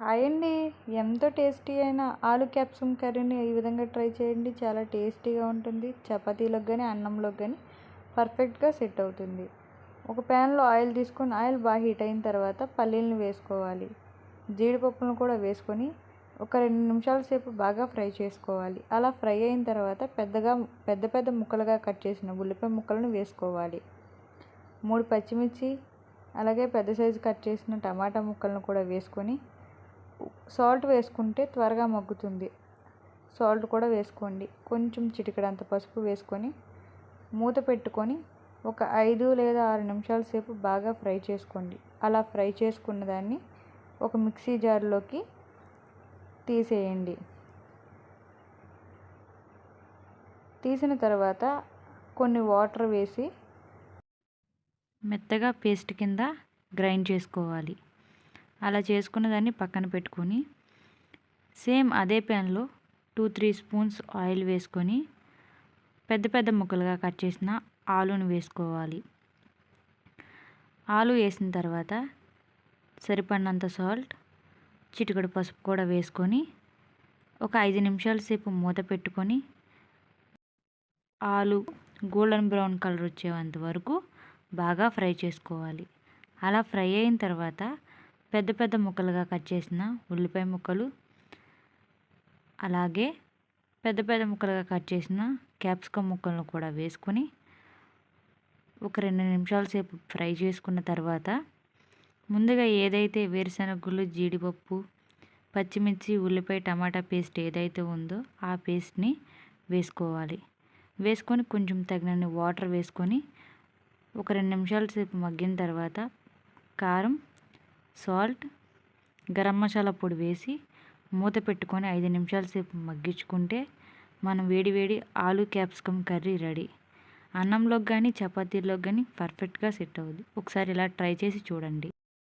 Hi అండి ఎంతో tasty అయిన ఆలు క్యాప్సికమ్ కర్రీని ఈ విధంగా ట్రై చేయండి. చాలా టేస్టీగా ఉంటుంది. చపాతీలోకి కానీ అన్నంలోకి కానీ పర్ఫెక్ట్గా సెట్ అవుతుంది. ఒక ప్యాన్లో ఆయిల్ తీసుకొని ఆయిల్ బాగా హీట్ అయిన తర్వాత పల్లీలను వేసుకోవాలి. జీడిపప్పులను కూడా వేసుకొని ఒక రెండు నిమిషాల సేపు బాగా ఫ్రై చేసుకోవాలి. అలా ఫ్రై అయిన తర్వాత పెద్దగా పెద్ద పెద్ద ముక్కలుగా కట్ చేసిన ఉల్లిపాయ ముక్కలను వేసుకోవాలి. మూడు పచ్చిమిర్చి అలాగే పెద్ద సైజు కట్ చేసిన టమాటా ముక్కలను కూడా వేసుకొని సాల్ట్ వేసుకుంటే త్వరగా మగ్గుతుంది. సాల్ట్ కూడా వేసుకోండి. కొంచెం చిటికడంత పసుపు వేసుకొని మూత పెట్టుకొని ఒక ఐదు లేదా ఆరు నిమిషాల సేపు బాగా ఫ్రై చేసుకోండి. అలా ఫ్రై చేసుకున్న దాన్ని ఒక మిక్సీ జార్లోకి తీసేయండి. తీసిన తర్వాత కొన్ని వాటర్ వేసి మెత్తగా పేస్ట్ కింద గ్రైండ్ చేసుకోవాలి. అలా చేసుకున్న దాన్ని పక్కన పెట్టుకొని సేమ్ అదే ప్యాన్లో టూ త్రీ స్పూన్స్ ఆయిల్ వేసుకొని పెద్ద పెద్ద ముక్కలుగా కట్ చేసిన ఆలును వేసుకోవాలి. ఆలు వేసిన తర్వాత సరిపడినంత సాల్ట్ చిటికడు పసుపు కూడా వేసుకొని ఒక ఐదు నిమిషాల సేపు మూత పెట్టుకొని ఆలు గోల్డెన్ బ్రౌన్ కలర్ వచ్చేంత వరకు బాగా ఫ్రై చేసుకోవాలి. అలా ఫ్రై అయిన తర్వాత పెద్ద పెద్ద ముక్కలుగా కట్ చేసిన ఉల్లిపాయ ముక్కలు అలాగే పెద్ద పెద్ద ముక్కలుగా కట్ చేసిన క్యాప్సికమ్ ముక్కలను కూడా వేసుకొని ఒక రెండు నిమిషాల సేపు ఫ్రై చేసుకున్న తర్వాత ముందుగా ఏదైతే వేరుశనగలు జీడిపప్పు పచ్చిమిర్చి ఉల్లిపాయ టమాటా పేస్ట్ ఏదైతే ఉందో ఆ పేస్ట్ని వేసుకోవాలి. వేసుకొని కొంచెం తగినన్ని వాటర్ వేసుకొని ఒక రెండు నిమిషాల సేపు మగ్గిన తర్వాత కారం సాల్ట్ గరం మసాలా పొడి వేసి మూత పెట్టుకొని ఐదు నిమిషాల సేపు మగ్గించుకుంటే మనం వేడివేడి ఆలు క్యాప్సికమ్ కర్రీ రెడీ. అన్నంలోకి కానీ చపాతీలోకి కానీ పర్ఫెక్ట్గా సెట్ అవుద్ది ఒకసారి ఇలా ట్రై చేసి చూడండి.